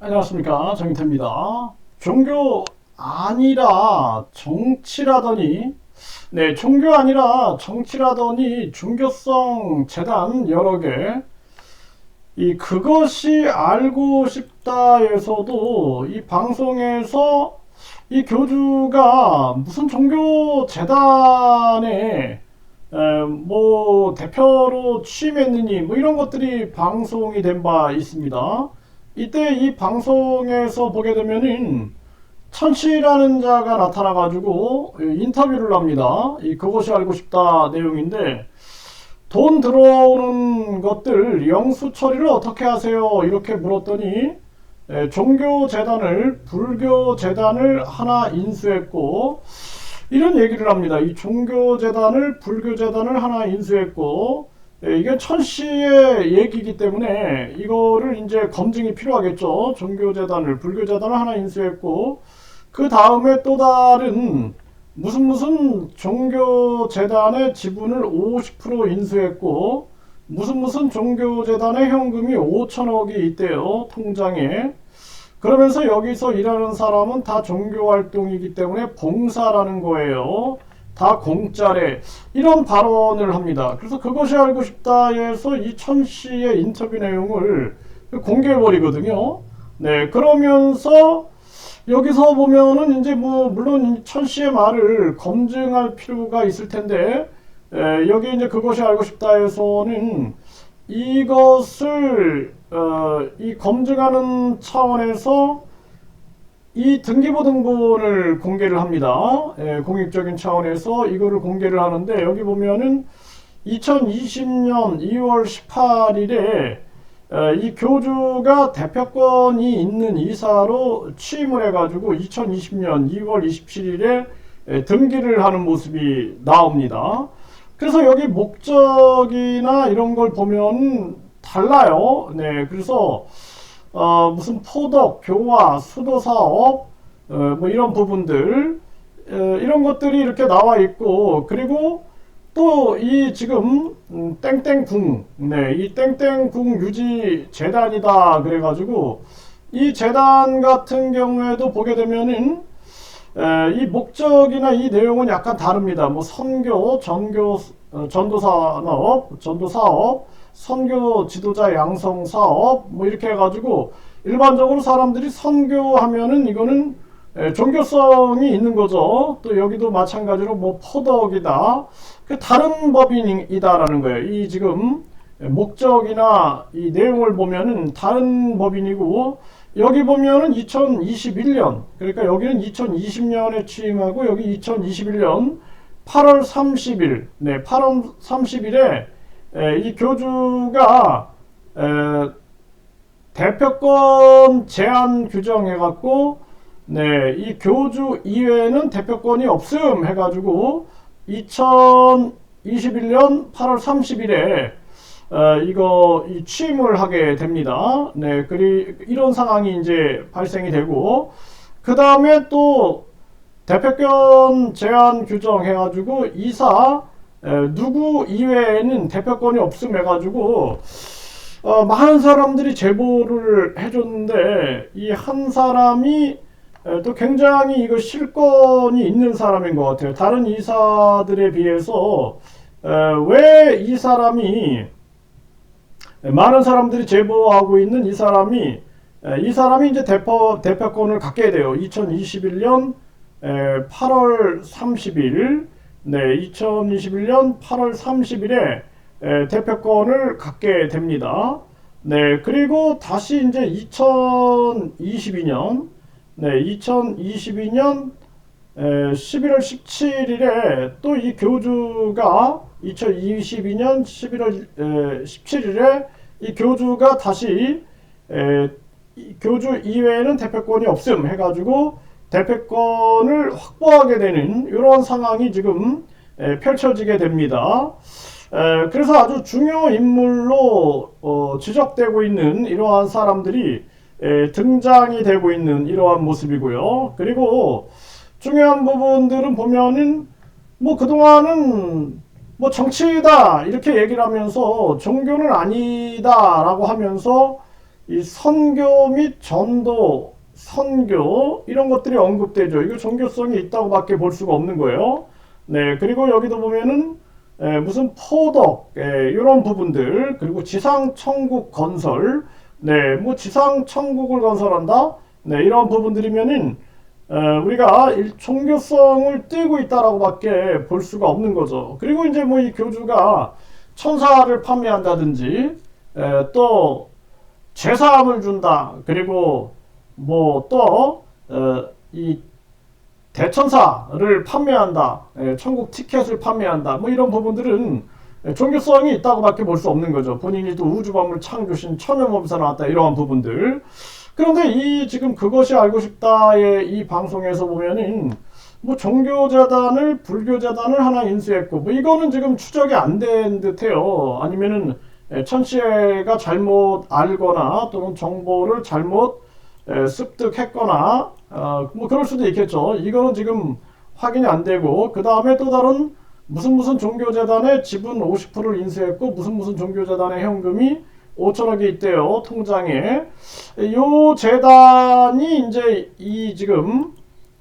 안녕하십니까 정인태입니다. 종교 아니라 정치라더니 네 종교 아니라 정치라더니 종교성 재단 여러 개. 이 그것이 알고 싶다에서도 이 방송에서 이 교주가 무슨 종교 재단에 에, 뭐 대표로 취임했느니 뭐 이런 것들이 방송이 된 바 있습니다. 이때 이 방송에서 보게 되면은 천씨라는 자가 나타나 가지고 인터뷰를 합니다. 이 그것이 알고 싶다 내용인데 돈 들어오는 것들 영수 처리를 어떻게 하세요? 이렇게 물었더니 에, 종교 재단을 불교 재단을 하나 인수했고 이런 얘기를 합니다. 이 종교 재단을 불교 재단을 하나 인수했고 예, 이게 천 씨의 얘기이기 때문에 이거를 이제 검증이 필요하겠죠. 종교재단을, 불교재단을 하나 인수했고, 그 다음에 또 다른 무슨 무슨 종교재단의 지분을 50% 인수했고, 무슨 무슨 종교재단의 현금이 5천억이 있대요. 통장에. 그러면서 여기서 일하는 사람은 다 종교활동이기 때문에 봉사라는 거예요. 다 공짜래 이런 발언을 합니다. 그래서 그것이 알고 싶다에서 이 천 씨의 인터뷰 내용을 공개해 버리거든요. 네, 그러면서 여기서 보면은 이제 뭐 물론 천 씨의 말을 검증할 필요가 있을 텐데 에, 여기 이제 그것이 알고 싶다에서는 이것을 어, 이 검증하는 차원에서 이 등기부등본을 공개를 합니다. 예, 공익적인 차원에서 이거를 공개를 하는데 여기 보면은 2020년 2월 18일에 어, 이 교주가 대표권이 있는 이사로 취임을 해가지고 2020년 2월 27일에 예, 등기를 하는 모습이 나옵니다. 그래서 여기 목적이나 이런 걸 보면 달라요. 네, 그래서 어, 무슨 포덕, 교화, 수도 사업, 어, 뭐 이런 부분들, 어, 이런 것들이 이렇게 나와 있고, 그리고 또 이 지금 음, 땡땡궁, 네, 이 땡땡궁 유지 재단이다 그래가지고 이 재단 같은 경우에도 보게 되면은 에, 이 목적이나 이 내용은 약간 다릅니다. 뭐 선교, 전교, 어, 전도산업, 전도사업, 선교 지도자 양성 사업 뭐 이렇게 해가지고 일반적으로 사람들이 선교하면은 이거는 종교성이 있는 거죠. 또 여기도 마찬가지로 뭐 포덕이다. 그 다른 법인이다라는 거예요. 이 지금 목적이나 이 내용을 보면은 다른 법인이고 여기 보면은 2021년 그러니까 여기는 2020년에 취임하고 여기 2021년 8월 30일 네 8월 30일에 에, 이 교주가 에, 대표권 제한 규정해갖고 네, 이 교주 이외에는 대표권이 없음 해가지고 2021년 8월 30일에 어, 이거 이 취임을 하게 됩니다. 네, 그리 이런 상황이 이제 발생이 되고 그 다음에 또 대표권 제한 규정 해가지고 이사 에, 누구 이외에는 대표권이 없음 해가지고 어, 많은 사람들이 제보를 해줬는데 이 한 사람이 에, 또 굉장히 이거 실권이 있는 사람인 것 같아요. 다른 이사들에 비해서 왜 이 사람이 많은 사람들이 제보하고 있는 이 사람이 에, 이 사람이 이제 대표 대표권을 갖게 돼요. 2021년 8월 30일 네, 2021년 8월 30일에 에, 대표권을 갖게 됩니다. 네, 그리고 다시 이제 2022년, 네, 2022년 에, 11월 17일에 또 이 교주가 2022년 11월 에, 17일에 이 교주가 다시 에, 교주 이외에는 대표권이 없음 해가지고 대표권을 확보하게 되는 이런 상황이 지금 펼쳐지게 됩니다. 그래서 아주 중요 인물로 어, 지적되고 있는 이러한 사람들이 등장이 되고 있는 이러한 모습이고요. 그리고 중요한 부분들은 보면은 뭐 그동안은 뭐 정치다 이렇게 얘기를 하면서 종교는 아니다라고 하면서 이 선교 및 전도, 선교 이런 것들이 언급되죠. 이거 종교성이 있다고밖에 볼 수가 없는 거예요. 네, 그리고 여기도 보면은 에, 무슨 포덕 에, 이런 부분들 그리고 지상 천국 건설, 네, 뭐 지상 천국을 건설한다, 네, 이런 부분들이면은 에, 우리가 일- 종교성을 띠고 있다라고밖에 볼 수가 없는 거죠. 그리고 이제 뭐 이 교주가 천사를 판매한다든지 에, 또 제사함을 준다. 그리고 뭐또이 대천사를 판매한다. 에, 천국 티켓을 판매한다. 뭐 이런 부분들은 에, 종교성이 있다고밖에 볼 수 없는 거죠. 본인이 또 우주범을 창조신 천연몸에서 나왔다. 이러한 부분들. 그런데 이 지금 그것이 알고 싶다의 이 방송에서 보면은 뭐 종교재단을 불교재단을 하나 인수했고 뭐 이거는 지금 추적이 안 된 듯해요. 아니면은 에, 천 씨가 잘못 알거나 또는 정보를 잘못 에, 습득했거나 어, 뭐 그럴 수도 있겠죠. 이거는 지금 확인이 안 되고 그 다음에 또 다른 무슨 무슨 종교재단에 지분 50%를 인수했고 무슨 무슨 종교재단의 현금이 5천억이 있대요 통장에 요 재단이 이제 이 지금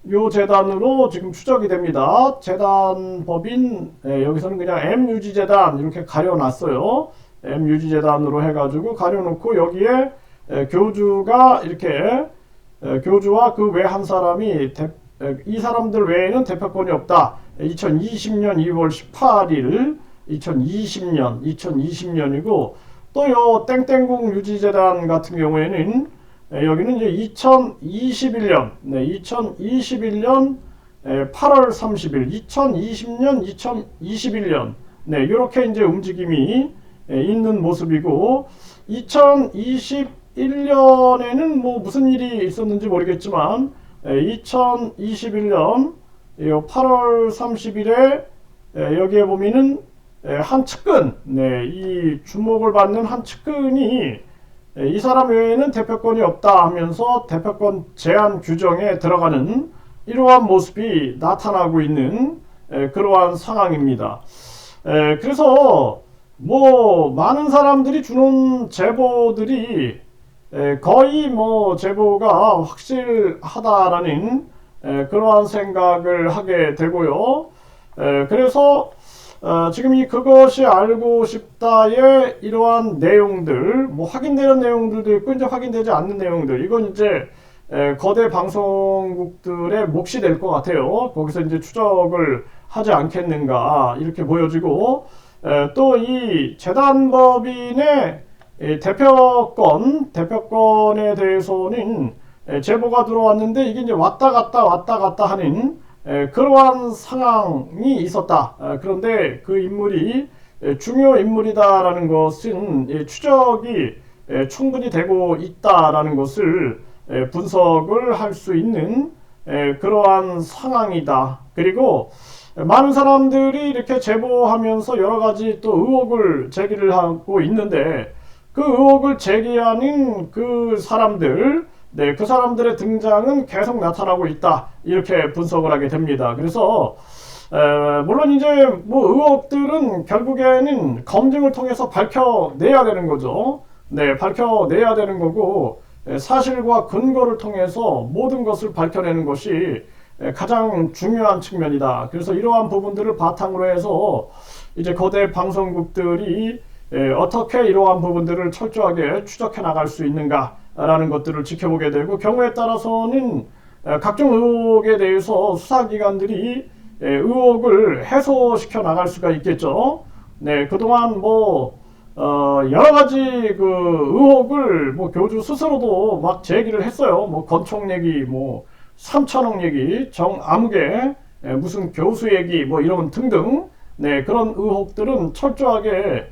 요 재단으로 지금 추적이 됩니다. 재단법인 예, 여기서는 그냥 M유지재단 이렇게 가려놨어요. M유지재단으로 해가지고 가려놓고 여기에 에, 교주가 이렇게 에, 교주와 그 외 한 사람이 대- 에, 이 사람들 외에는 대표권이 없다. 2020년 2월 18일 2020년 2020년이고 또 요 땡땡궁 유지재단 같은 경우에는 에, 여기는 이제 2021년 네, 2021년 8월 30일 2020년 2021년 네, 이렇게 이제 움직임이 에, 있는 모습이고 2021년에는 뭐 무슨 일이 있었는지 모르겠지만 2021년 8월 30일에 여기에 보면은 에, 한 측근, 네, 이 주목을 받는 한 측근이 에, 이 사람 외에는 대표권이 없다 하면서 대표권 제한 규정에 들어가는 이러한 모습이 나타나고 있는 에, 그러한 상황입니다. 에, 그래서 뭐 많은 사람들이 주는 제보들이 에, 거의 뭐 제보가 확실하다라는 에, 그러한 생각을 하게 되고요. 에, 그래서 어, 지금 이 그것이 알고 싶다의 이러한 내용들, 뭐 확인되는 내용들도 있고 이제 확인되지 않는 내용들, 이건 이제 에, 거대 방송국들의 몫이 될 것 같아요. 거기서 이제 추적을 하지 않겠는가 이렇게 보여지고 또이 재단법인의 이 대표권, 대표권에 대해서는 에, 제보가 들어왔는데 이게 이제 왔다 갔다 왔다 갔다 하는 에, 그러한 상황이 있었다. 아, 그런데 그 인물이 에, 중요 인물이다라는 것은 예, 추적이 에, 충분히 되고 있다라는 것을 에, 분석을 할 수 있는 에, 그러한 상황이다. 그리고 많은 사람들이 이렇게 제보하면서 여러 가지 또 의혹을 제기를 하고 있는데 그 의혹을 제기하는 그 사람들, 네, 그 사람들의 등장은 계속 나타나고 있다. 이렇게 분석을 하게 됩니다. 그래서 에, 물론 이제 뭐 의혹들은 결국에는 검증을 통해서 밝혀내야 되는 거죠. 네, 밝혀내야 되는 거고 에, 사실과 근거를 통해서 모든 것을 밝혀내는 것이 에, 가장 중요한 측면이다. 그래서 이러한 부분들을 바탕으로 해서 이제 거대 방송국들이 에, 어떻게 이러한 부분들을 철저하게 추적해 나갈 수 있는가라는 것들을 지켜보게 되고 경우에 따라서는 에, 각종 의혹에 대해서 수사기관들이 에, 의혹을 해소시켜 나갈 수가 있겠죠. 네, 그동안 뭐 어, 여러 가지 그 의혹을 뭐 교주 스스로도 막 제기를 했어요. 뭐 건총 얘기, 뭐 3천억 얘기, 정 아무개, 에, 무슨 교수 얘기, 뭐 이런 등등. 네, 그런 의혹들은 철저하게 에,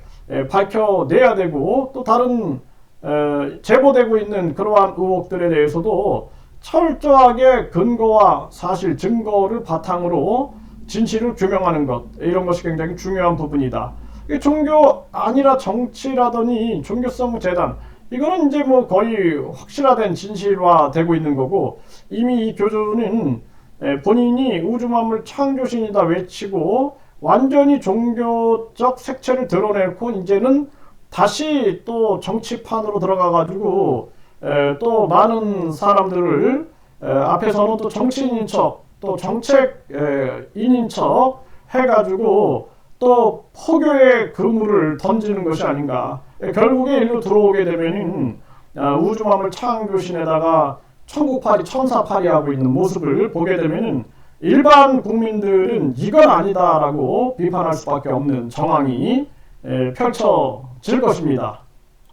밝혀내야 되고 또 다른 에, 제보되고 있는 그러한 의혹들에 대해서도 철저하게 근거와 사실 증거를 바탕으로 진실을 규명하는 것 이런 것이 굉장히 중요한 부분이다. 이 종교 아니라 정치라더니 종교성 재단 이거는 이제 뭐 거의 확실화된 진실화 되고 있는 거고 이미 이 교주는 에, 본인이 우주만물 창조신이다 외치고 완전히 종교적 색채를 드러내고 이제는 다시 또 정치판으로 들어가 가지고 에, 또 많은 사람들을 에, 앞에서는 또 정치인인 척, 또 정책인인 척 해가지고 또 포교의 그물을 던지는 것이 아닌가. 에, 결국에 일로 들어오게 되면은 아, 우주만물 창조신에다가 천국팔이 천사팔이 하고 있는 모습을 보게 되면은 일반 국민들은 이건 아니다라고 비판할 수밖에 없는 정황이 에, 펼쳐질 것입니다.